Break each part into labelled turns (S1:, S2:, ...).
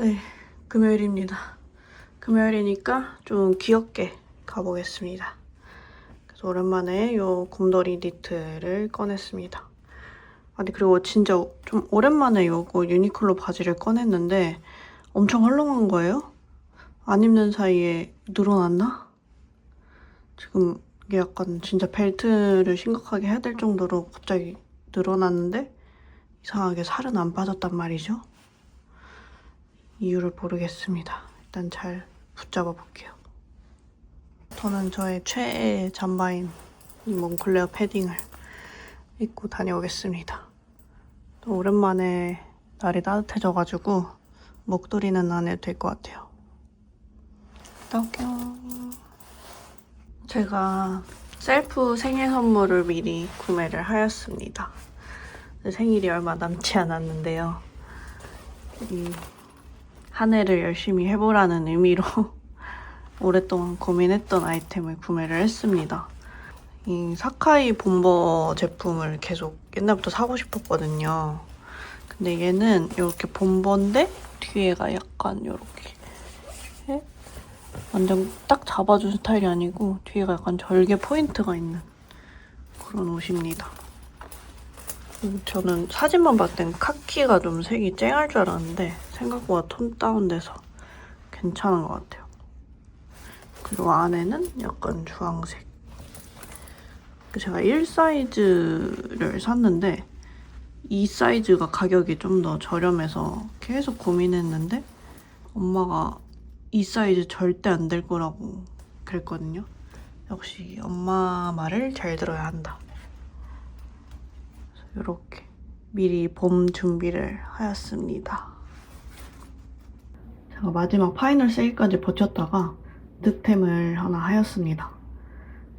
S1: 네, 금요일입니다. 금요일이니까 좀 귀엽게 가보겠습니다. 그래서 오랜만에 요 곰돌이 니트를 꺼냈습니다. 아니 그리고 진짜 좀 오랜만에 요거 유니클로 바지를 꺼냈는데 엄청 헐렁한 거예요. 안 입는 사이에 늘어났나? 지금 이게 약간 진짜 벨트를 심각하게 해야 될 정도로 갑자기 늘어났는데 이상하게 살은 안 빠졌단 말이죠. 이유를 모르겠습니다. 일단 잘 붙잡아 볼게요. 저는 저의 최애 잠바인 이 몽클레어 패딩을 입고 다녀오겠습니다. 또 오랜만에 날이 따뜻해져가지고 목도리는 안 해도 될 것 같아요. 올게요. 제가 셀프 생일 선물을 미리 구매를 하였습니다. 생일이 얼마 남지 않았는데요. 이 한 해를 열심히 해보라는 의미로 오랫동안 고민했던 아이템을 구매를 했습니다. 이 사카이 본버 제품을 계속 옛날부터 사고 싶었거든요. 근데 얘는 이렇게 본버인데 뒤에가 약간 이렇게 완전 딱 잡아준 스타일이 아니고 뒤에가 약간 절개 포인트가 있는 그런 옷입니다. 음, 저는 사진만 봤을 땐 카키가 좀 색이 쨍할 줄 알았는데 생각보다 톤 다운돼서 괜찮은 것 같아요. 그리고 안에는 약간 주황색. 제가 1 사이즈를 샀는데 이 사이즈가 가격이 좀 더 저렴해서 계속 고민했는데 엄마가 이 사이즈 절대 안 될 거라고 그랬거든요. 역시 엄마 말을 잘 들어야 한다. 이렇게 미리 봄 준비를 하였습니다. 제가 마지막 파이널 세일까지 버텼다가 득템을 하나 하였습니다.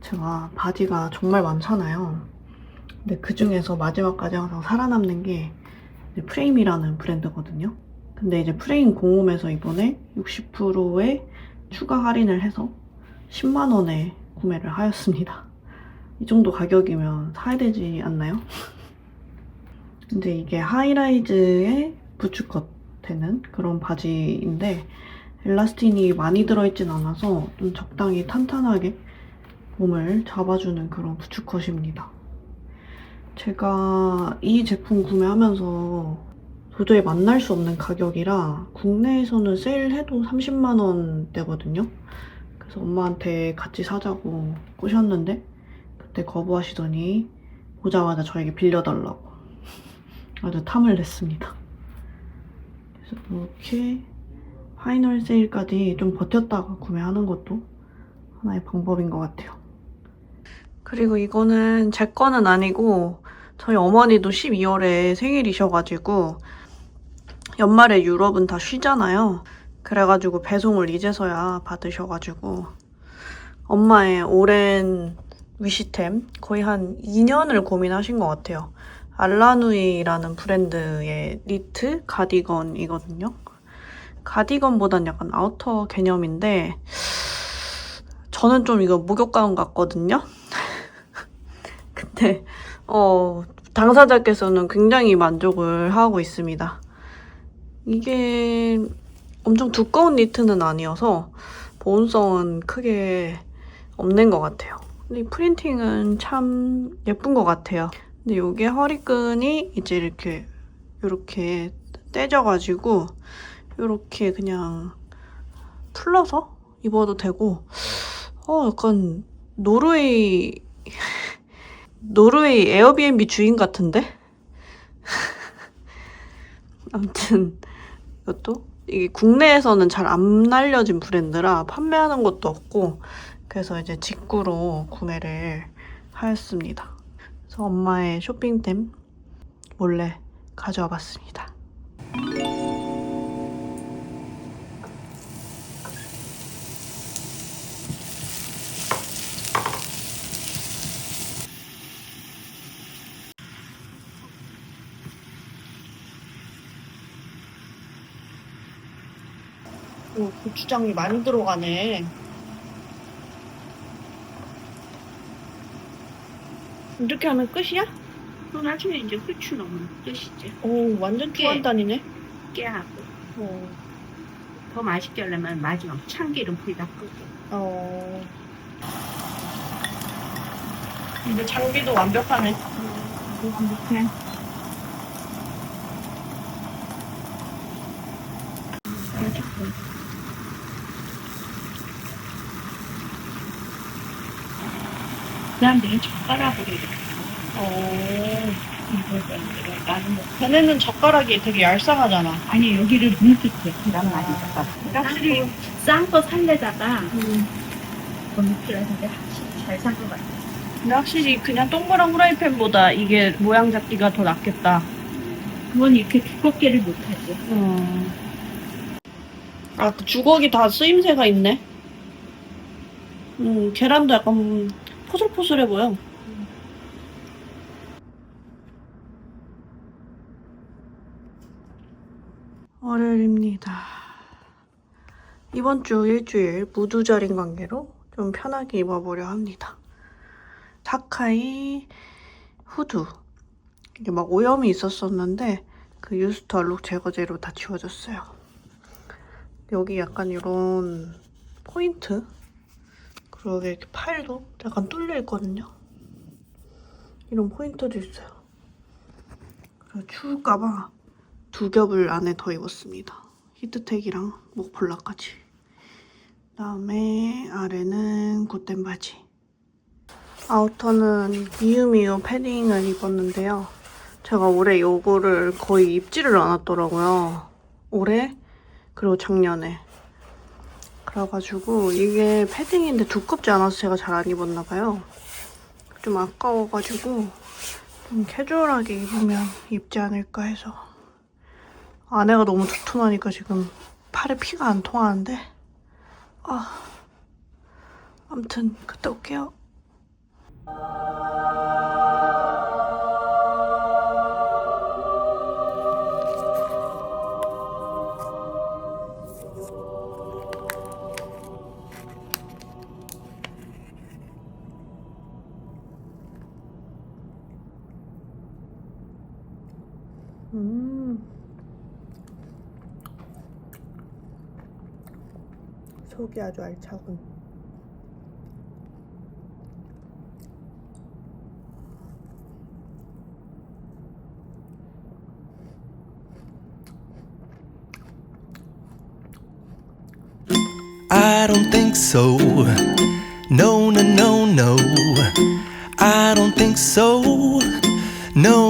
S1: 제가 바지가 정말 많잖아요. 근데 그 중에서 마지막까지 항상 살아남는 게 프레임이라는 브랜드거든요. 근데 이제 프레임 공홈에서 이번에 60%의 추가 할인을 해서 10만원에 구매를 하였습니다. 이 정도 가격이면 사야 되지 않나요? 근데 이게 하이라이즈의 부츠컷 되는 그런 바지인데 엘라스틴이 많이 들어있진 않아서 좀 적당히 탄탄하게 몸을 잡아주는 그런 부츠컷입니다. 제가 이 제품 구매하면서 도저히 만날 수 없는 가격이라 국내에서는 세일해도 30만 원대거든요. 그래서 엄마한테 같이 사자고 꼬셨는데 그때 거부하시더니 오자마자 저에게 빌려달라고 아주 탐을 냈습니다. 이렇게 파이널 세일까지 좀 버텼다가 구매하는 것도 하나의 방법인 것 같아요. 그리고 이거는 제 거는 아니고 저희 어머니도 12월에 생일이셔가지고 연말에 유럽은 다 쉬잖아요. 그래가지고 배송을 이제서야 받으셔가지고 엄마의 오랜 위시템 거의 한 2년을 고민하신 것 같아요. 알라누이라는 브랜드의 니트 가디건이거든요. 가디건보단 약간 아우터 개념인데 저는 좀 이거 목욕가운 같거든요. 근데 어 당사자께서는 굉장히 만족을 하고 있습니다. 이게 엄청 두꺼운 니트는 아니어서 보온성은 크게 없는 것 같아요. 근데 이 프린팅은 참 예쁜 것 같아요. 근데 이게 허리끈이 이제 이렇게 이렇게 떼져가지고 이렇게 그냥 풀러서 입어도 되고 어 약간 노르웨이 노르웨이 에어비앤비 주인 같은데 아무튼 이것도 이게 국내에서는 잘 안 알려진 브랜드라 판매하는 것도 없고 그래서 이제 직구로 구매를 하였습니다. 그래서 엄마의 쇼핑템 몰래 가져와 봤습니다. 오, 고추장이 많이 들어가네. 이렇게 하면 끝이야?
S2: 또 나중에 이제 후추 넣으면 끝이지.
S1: 오, 완전
S2: 깨.
S1: 초한단이네.
S2: 깨하고.
S1: 어.
S2: 더 맛있게 하려면 마지막 참기름 불다 끄고.
S1: 어. 근데 장비도 완벽하네.
S2: 완벽해. 사람들은 젓가락으로 이렇게
S1: 어.
S2: 이걸 이렇게 나는 뭐
S1: 걔네는 젓가락이 되게 얄쌍하잖아.
S2: 아니 여기를 뭉툭해 계란 많이 젓가락. 확실히 싼 거 살려다가 더 뭉툭해서 확실히 잘 산 것 같아.
S1: 근데 확실히 그냥 동그란 후라이팬보다 이게 모양 잡기가 더 낫겠다.
S2: 그건 이렇게 두껍게를 못하지.
S1: 음. 아, 그 주걱이 다 쓰임새가 있네. 음, 계란도 약간 포슬포슬해 보여. 월요일입니다. 이번 주 일주일 무두절인 관계로 좀 편하게 입어보려 합니다. 사카이 후드. 이게 막 오염이 있었었는데 그 유스트 얼룩 제거제로 다 지워졌어요. 여기 약간 이런 포인트 그리고 이렇게 팔도 약간 뚫려 있거든요. 이런 포인트도 있어요. 그리고 추울까봐 두 겹을 안에 더 입었습니다. 히트텍이랑 목폴라까지. 그다음에 아래는 굿된 바지. 아우터는 미유미유 패딩을 입었는데요. 제가 올해 요거를 거의 입지를 않았더라고요. 올해 그리고 작년에. 그래가지고 이게 패딩인데 두껍지 않아서 제가 잘 안 입었나 봐요. 좀 아까워가지고 좀 캐주얼하게 입으면 입지 않을까 해서. 안에가 너무 두툼하니까 지금 팔에 피가 안 통하는데. 아. 아무튼 그때 올게요. 음. 속이 아주 알차군.
S3: I don't think so. No, no, no, no. I don't think so. No, no, no, no.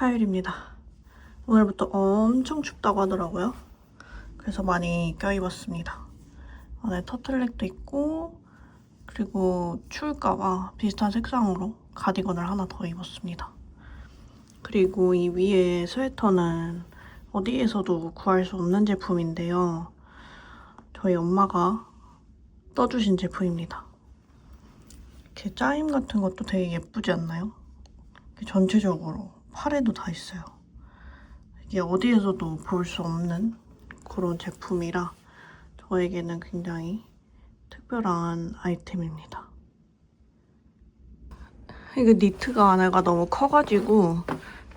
S1: 화요일입니다. 오늘부터 엄청 춥다고 하더라고요. 그래서 많이 껴입었습니다. 안에 터틀넥도 있고, 그리고 추울까봐 비슷한 색상으로 가디건을 하나 더 입었습니다. 그리고 이 위에 스웨터는 어디에서도 구할 수 없는 제품인데요. 저희 엄마가 떠주신 제품입니다. 이렇게 짜임 같은 것도 되게 예쁘지 않나요? 전체적으로 팔에도 다 있어요. 이게 어디에서도 볼 수 없는 그런 제품이라 저에게는 굉장히 특별한 아이템입니다. 이게 니트가 안에가 너무 커가지고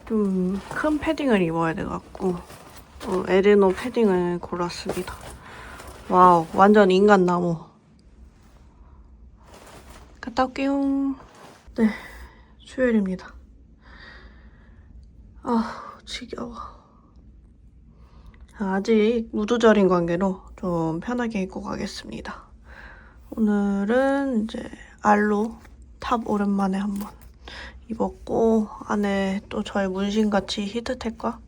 S1: 좀 큰 패딩을 입어야 돼갖고 어, 에르노 패딩을 골랐습니다. 와우, 완전 인간 나무. 갔다 올게요. 네, 수요일입니다. 아, 지겨워. 아직 무두절인 관계로 좀 편하게 입고 가겠습니다. 오늘은 이제 알로 탑 오랜만에 한번 입었고 안에 또 저의 문신같이 히트텍과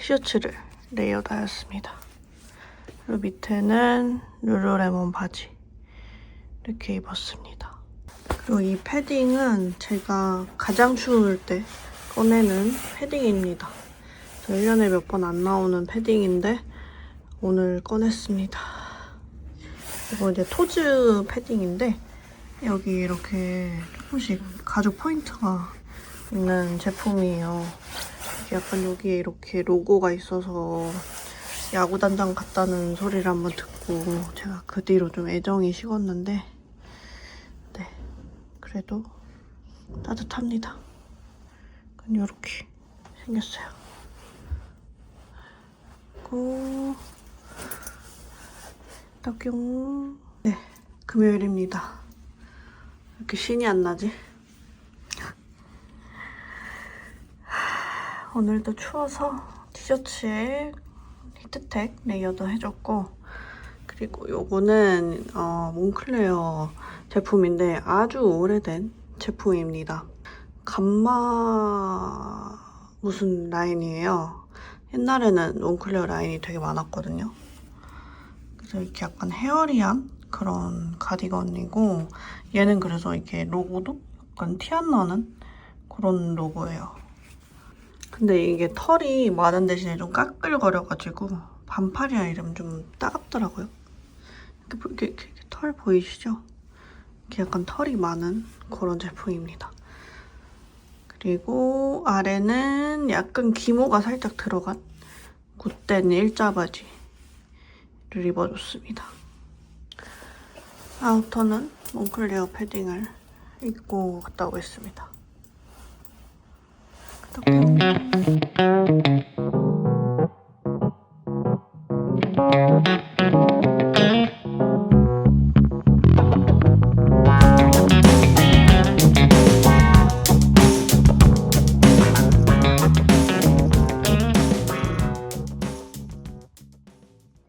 S1: 셔츠를 레이어드 하였습니다. 그리고 밑에는 룰루레몬 바지 이렇게 입었습니다. 그리고 이 패딩은 제가 가장 추울 때 꺼내는 패딩입니다. 1년에 몇 번 안 나오는 패딩인데 오늘 꺼냈습니다. 이거 이제 토즈 패딩인데 여기 이렇게 조금씩 가죽 포인트가 있는 제품이에요. 약간 여기에 이렇게 로고가 있어서 야구 단장 같다는 소리를 한번 듣고 제가 그 뒤로 좀 애정이 식었는데 네 그래도 따뜻합니다. 이렇게 생겼어요. 그리고 딱용 네 금요일입니다. 이렇게 신이 안 나지? 오늘도 추워서 티셔츠에 히트텍 레이어드 해줬고 그리고 요거는 어, 몽클레어 제품인데 아주 오래된 제품입니다. 감마 무슨 라인이에요. 옛날에는 몽클레어 라인이 되게 많았거든요. 그래서 이렇게 약간 헤어리한 그런 가디건이고 얘는 그래서 이렇게 로고도 약간 티 안 나는 그런 로고예요. 근데 이게 털이 많은 대신에 좀 까끌거려가지고 반팔이라 이러면 좀 따갑더라고요. 이렇게, 이렇게, 이렇게 털 보이시죠? 이렇게 약간 털이 많은 그런 제품입니다. 그리고 아래는 약간 기모가 살짝 들어간 굿된 일자 바지를 입어줬습니다. 아우터는 몽클레어 패딩을 입고 갔다 오겠습니다. 딱